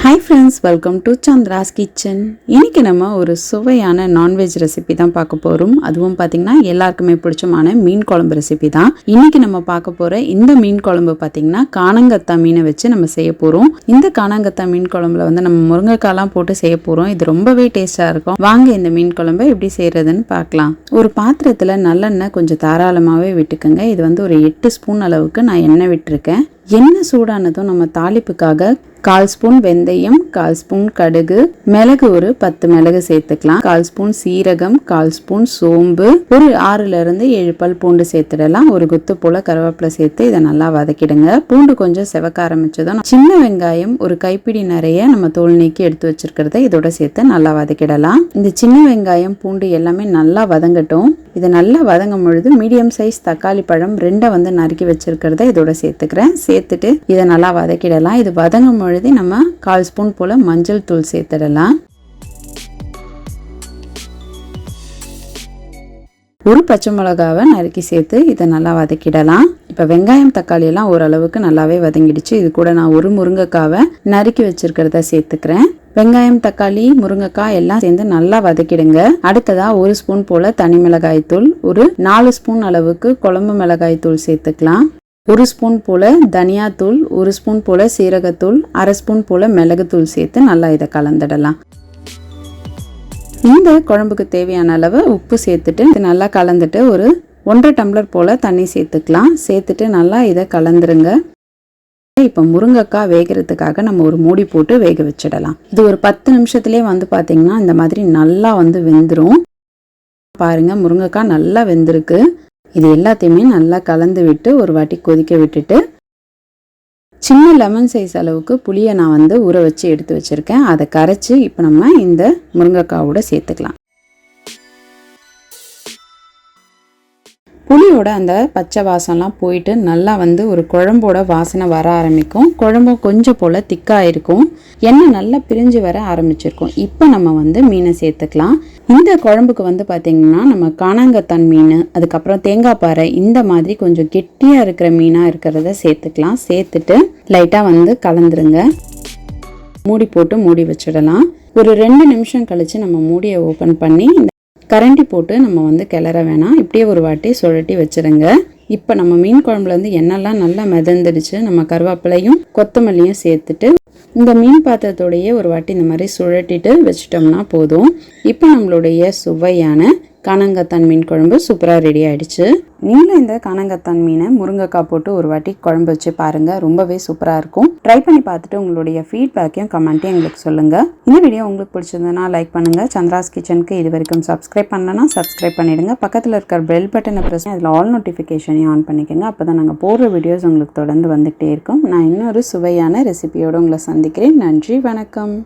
Hi friends welcome to Chandra's kitchen இன்னைக்கு நம்ம ஒரு சுவையான நான்வெஜ் ரெசிபி தான் பார்க்க போகிறோம் அதுவும் பார்த்திங்கன்னா எல்லாருக்குமே பிடிச்சமான மீன் குழம்பு ரெசிபி தான். இன்னைக்கு நம்ம பார்க்க போகிற இந்த மீன் குழம்பு பார்த்திங்கன்னா காணங்கத்தா மீனை வச்சு நம்ம செய்ய போகிறோம் இந்த காணங்கத்தா மீன் குழம்புல வந்து நம்ம முருங்கைக்காலாம் போட்டு செய்ய போகிறோம் இது ரொம்பவே டேஸ்ட்டாக இருக்கும். வாங்க இந்த மீன் குழம்பை எப்படி செய்கிறதுன்னு பார்க்கலாம். ஒரு பாத்திரத்தில் நல்லெண்ணெய் கொஞ்சம் தாராளமாகவே விட்டுக்கோங்க. இது வந்து ஒரு எட்டு ஸ்பூன் அளவுக்கு நான் எண்ணெய் விட்டுருக்கேன். எண்ணெய் சூடானதும் நம்ம தாளிப்புக்காக கால் ஸ்பூன் வெந்தயம் கால் ஸ்பூன் கடுகு மிளகு ஒரு பத்து மிளகு சேர்த்துக்கலாம். கால் ஸ்பூன் சீரகம் கால் ஸ்பூன் சோம்பு ஒரு ஆறுல இருந்து ஏழு பல் பூண்டு சேர்த்துடலாம். ஒரு குத்து போல கருவேப்பிலை சேர்த்து இதை நல்லா வதக்கிடுங்க. பூண்டு கொஞ்சம் செவக்க ஆரம்பிச்சதும் சின்ன வெங்காயம் ஒரு கைப்பிடி நிறைய நம்ம தோல் நீக்கி எடுத்து வச்சிருக்கிறத இதோட சேர்த்து நல்லா வதக்கிடலாம். இந்த சின்ன வெங்காயம் பூண்டு எல்லாமே நல்லா வதங்கட்டும். இதை நல்லா வதங்கும் பொழுது மீடியம் சைஸ் தக்காளி பழம் ரெண்டை வந்து நறுக்கி வச்சிருக்கிறத இதோட சேர்த்துக்கிறேன். சேர்த்துட்டு இதை நல்லா வதக்கிடலாம். இது வதங்கும் பொழுது நம்ம கால் ஸ்பூன் போல் மஞ்சள் தூள் சேர்த்துடலாம். ஒரு பச்சை மிளகாவை நறுக்கி சேர்த்து இதை நல்லா வதக்கிடலாம். இப்போ வெங்காயம் தக்காளி எல்லாம் ஓரளவுக்கு நல்லாவே வதங்கிடுச்சு. இது கூட நான் ஒரு முருங்கைக்காவை நறுக்கி வச்சிருக்கிறத சேர்த்துக்கிறேன். வெங்காயம் தக்காளி முருங்கைக்காய் எல்லாம் சேர்ந்து நல்லா வதக்கிடுங்க. அடுத்ததா ஒரு ஸ்பூன் போல தனி மிளகாய் தூள் ஒரு நாலு ஸ்பூன் அளவுக்கு குழம்பு மிளகாய் தூள் சேர்த்துக்கலாம். ஒரு ஸ்பூன் போல் தனியாத்தூள் ஒரு ஸ்பூன் போல் சீரகத்தூள் அரை ஸ்பூன் போல் மிளகுத்தூள் சேர்த்து நல்லா இதை கலந்துடலாம். இந்த குழம்புக்கு தேவையான அளவு உப்பு சேர்த்துட்டு இது நல்லா கலந்துட்டு ஒரு ஒன்றரை டம்ளர் போல் தண்ணி சேர்த்துக்கலாம். சேர்த்துட்டு நல்லா இதை கலந்துருங்க. இப்போ முருங்கைக்காய் வேகிறதுக்காக நம்ம ஒரு மூடி போட்டு வேக வச்சிடலாம். இது ஒரு பத்து நிமிஷத்துலேயே வந்து பார்த்தீங்கன்னா இந்த மாதிரி நல்லா வந்து வெந்துடும் பாருங்கள் முருங்கைக்காய் நல்லா வெந்திருக்கு. இது எல்லாத்தையுமே நல்லா கலந்து விட்டு ஒரு வாட்டி கொதிக்க விட்டுட்டு சின்ன லெமன் சைஸ் அளவுக்கு புளியை நான் வந்து ஊற வச்சு எடுத்து வச்சுருக்கேன். அதை கரைச்சி இப்போ நம்ம இந்த முருங்கைக்காவோட சேர்த்துக்கலாம். புளியோட அந்த பச்சை வாசம்லாம் போயிட்டு நல்லா வந்து ஒரு குழம்போட வாசனை வர ஆரம்பிக்கும். குழம்பும் கொஞ்சம் போல் திக்காக இருக்கும். எண்ணெய் நல்லா பிரிஞ்சு வர ஆரம்பிச்சிருக்கும். இப்போ நம்ம வந்து மீனை சேர்த்துக்கலாம். இந்த குழம்புக்கு வந்து பார்த்திங்கன்னா நம்ம காணாங்கத்தான் மீன் அதுக்கப்புறம் தேங்காய் பாறை இந்த மாதிரி கொஞ்சம் கெட்டியாக இருக்கிற மீனாக இருக்கிறத சேர்த்துக்கலாம். சேர்த்துட்டு லைட்டாக வந்து கலந்துருங்க. மூடி போட்டு மூடி வச்சிடலாம். ஒரு ரெண்டு நிமிஷம் கழித்து நம்ம மூடியை ஓப்பன் பண்ணி கரண்டி போட்டு நம்ம வந்து கிளற வேணாம். இப்படியே ஒரு வாட்டி சுழட்டி வச்சிருங்க. இப்போ நம்ம மீன் குழம்புலேருந்து எண்ணெய்லாம் நல்லா மிதந்துடுச்சு. நம்ம கருவேப்பிலையும் கொத்தமல்லியும் சேர்த்துட்டு இந்த மீன் பாத்திரத்தோடையே ஒரு வாட்டி இந்த மாதிரி சுழட்டிட்டு வச்சிட்டோம்னா போதும். இப்போ நம்மளுடைய சுவையான காணங்கத்தான் மீன் குழம்பு சூப்பராக ரெடி ஆகிடுச்சு நீங்களும் இந்த காணங்கத்தான் மீனை முருங்கைக்காய் போட்டு ஒரு வாட்டி குழம்பு வச்சு பாருங்கள் ரொம்பவே சூப்பராக இருக்கும். ட்ரை பண்ணி பார்த்துட்டு உங்களுடைய ஃபீட்பேக்கையும் கமெண்ட்டையும் எங்களுக்கு சொல்லுங்கள் இந்த வீடியோ உங்களுக்கு பிடிச்சிருந்ததுன்னா லைக் பண்ணுங்கள் சந்திராஸ் கிச்சனுக்கு இது வரைக்கும் சப்ஸ்கிரைப் பண்ணலன்னா சப்ஸ்கிரைப் பண்ணிடுங்க. பக்கத்தில் இருக்கிற பெல் பட்டனை ப்ரெஸ் அதில் ஆல் நோட்டிஃபிகேஷனையும் ஆன் பண்ணிக்கோங்க. அப்போ தான் நாங்கள் போடுற வீடியோஸ் உங்களுக்கு தொடர்ந்து வந்துகிட்டே இருக்கும். நான் இன்னொரு சுவையான ரெசிபியோடு உங்களை சந்திக்கிறேன். நன்றி வணக்கம்.